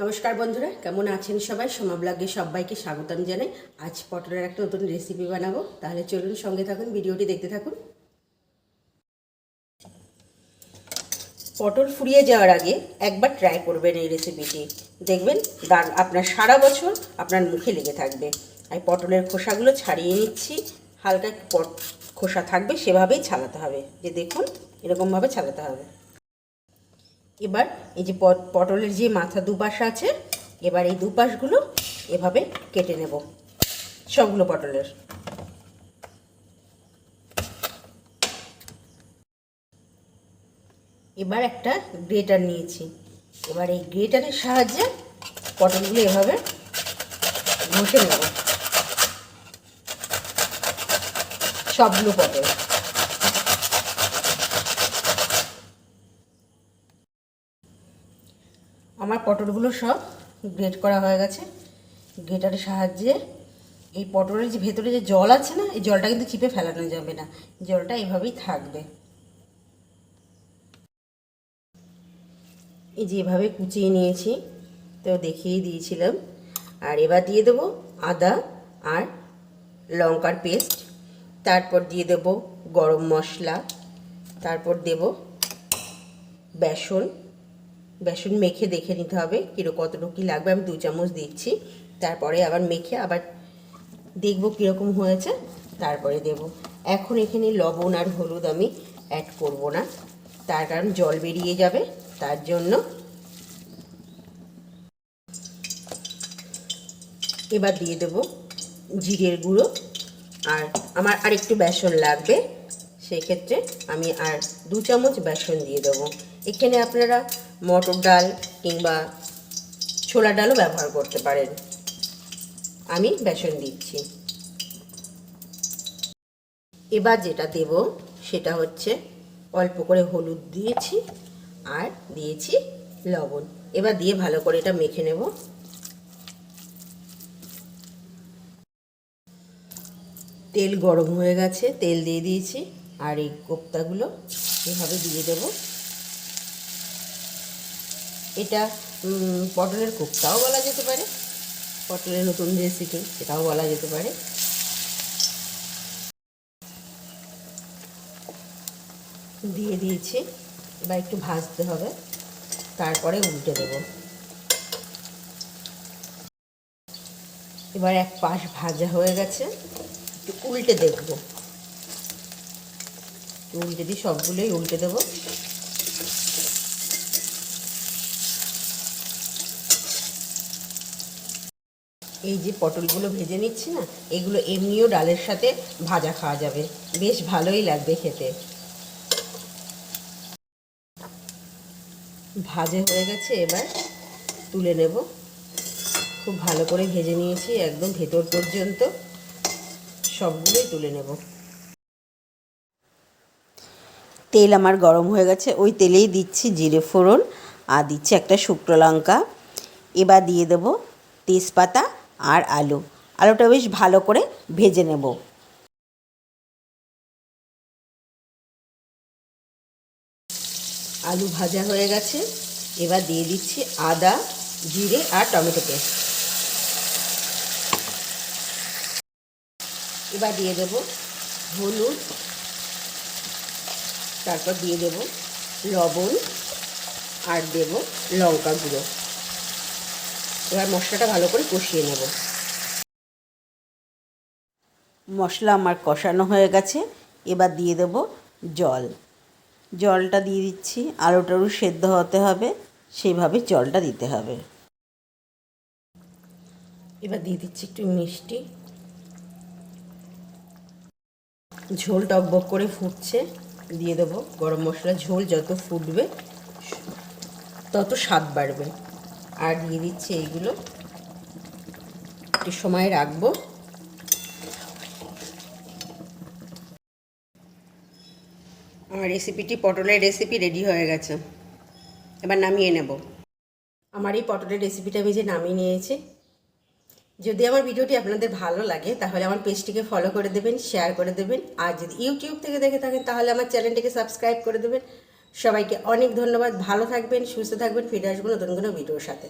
নমস্কার বন্ধুরা, কেমন আছেন সবাই? সোমা ব্লগে সবাইকে স্বাগতম জানাই। আজ পটলের একটা নতুন রেসিপি বানাবো। তাহলে চলুন সঙ্গে থাকুন, ভিডিওটি দেখতে থাকুন। পটল ফুরিয়ে যাওয়ার আগে একবার ট্রাই করবেন এই রেসিপিটি দেখবেন, দান, আপনার সারা বছর আপনার মুখে লেগে থাকবে। আর পটলের খোসাগুলো ছাড়িয়ে নিচ্ছি। হালকা পট, খোসা থাকবে, সেভাবেই ছালাতে হবে। যে দেখুন, এরকমভাবে ছালাতে হবে। এবার এই যে পট- পটলের যে মাথা দুপাশ আছে, এবার এই দুপাশগুলো এভাবে কেটে নেব, সবগুলো পটলের। এবার একটা গ্রেটার নিয়েছি, এবার এই গ্রেটারের সাহায্যে পটলগুলো এভাবে ঘষে নেব, সবগুলো পটল। আমার পটলগুলো সব গ্রেট করা হয়ে গেছে। গ্রেটারের সাহায্যে এই পটলের যে ভেতরে যে জল আছে না, এই জলটা কিন্তু চিপে ফেলানো যাবে না। জলটা এভাবেই থাকবে। এই যে এভাবে কুচিয়ে নিয়েছি, তো দেখিয়ে দিয়েছিলাম। আর এবার দিয়ে দেবো আদা আর লঙ্কার পেস্ট। তারপর দিয়ে দেব গরম মশলা। তারপর দেব বেসন। বেসন মেখে দেখে নিতে হবে কিরো কতটুকু কী লাগবে, আমি দু চামচ দিচ্ছি। তারপরে আবার মেখে আবার দেখব কীরকম হয়েছে, তারপরে দেব। এখন এখানে লবণ আর হলুদ আমি অ্যাড করব না, তার কারণ জল বেরিয়ে যাবে, তার জন্য। এবার দিয়ে দেব জিরের গুঁড়ো, আর আমার আর একটু বেসন লাগবে, সেক্ষেত্রে আমি আর দু চামচ বেসন দিয়ে দেবো। এখানে আপনারা মটর ডাল কিংবা ছোলা ডালও ব্যবহার করতে পারেন। আমি বেসন দিচ্ছি। এবার যেটা দেব, সেটা হচ্ছে অল্প করে হলুদ দিয়েছি আর দিয়েছি লবণ। এবার দিয়ে ভালো করে এটা মেখে নেব। তেল গরম হয়ে গেছে, তেল দিয়ে দিয়েছি আর এই কোপ্তাগুলো এভাবে দিয়ে দেব। এটা পটলের কোপ্তাও বলা যেতে পারে। পটলের নতুন রেসিপি সেটাও বলা যেতে পারে। দিয়ে দিয়েছি। এবার একটু ভাজতে হবে। তারপরে উল্টে দেব। এবার এক পাশ ভাজা হয়ে গেছে। একটু উল্টে দেখব। উল্টে দিই সবগুলোই উল্টে দেবো। এই যে পটলগুলো ভেজে নিচ্ছি না, এগুলো এমনিও ডালের সাথে ভাজা খাওয়া যাবে। বেশ ভালোই লাগবে খেতে। ভাজে হয়ে গেছে, এবার তুলে নেব। খুব ভালো করে ভেজে নিয়েছি, একদম ভেতর পর্যন্ত। সবগুলোই তুলে নেব। তেল আমার গরম হয়ে গেছে, ওই তেলেই দিচ্ছি জিরে ফোড়ন, আর দিচ্ছি একটা শুকনো লঙ্কা। এবার দিয়ে দেব তেজপাতা আর আলু। আলুটা বেশ ভালো করে ভেজে নেব। আলু ভাজা হয়ে গেছে। এবার দিয়ে দিচ্ছি আদা, জিরে আর টমেটো পেস্ট। এবার দিয়ে দেব হলুদ। তারপর দিয়ে দেব লবণ। আর দেব লঙ্কা গুঁড়ো। এবার মশলাটা ভালো করে কষিয়ে নেব। মশলা আমার কষানো হয়ে গেছে এবার দিয়ে দেব জল। জলটা দিয়ে দিচ্ছি আলু টালু সেদ্ধ হতে হবে সেইভাবে জলটা দিতে হবে। এবার দিয়ে দিচ্ছি একটু মিষ্টি। ঝোল টকবক করে ফুটছে দিয়ে দেবো গরম মশলা। ঝোল যত ফুটবে তত স্বাদ বাড়বে। আর দিয়ে দিচ্ছি এইগুলো। একটু সময় রাখব। আমার রেসিপিটি পটলের রেসিপি রেডি হয়ে গেছে। এবার নামিয়ে নেব। আমার এই পটলের রেসিপিটা আমি যে নামিয়ে নিয়েছি। যদি আমার ভিডিওটি আপনাদের ভালো লাগে, তাহলে আমার পেজটিকে ফলো করে দেবেন শেয়ার করে দেবেন। আর যদি ইউটিউব থেকে দেখে থাকেন, তাহলে আমার চ্যানেলটিকে সাবস্ক্রাইব করে দেবেন। সবাইকে অনেক ধন্যবাদ ভালো থাকবেন সুস্থ থাকবেন ফিরে আসব নতুন কোনো ভিডিওর সাথে।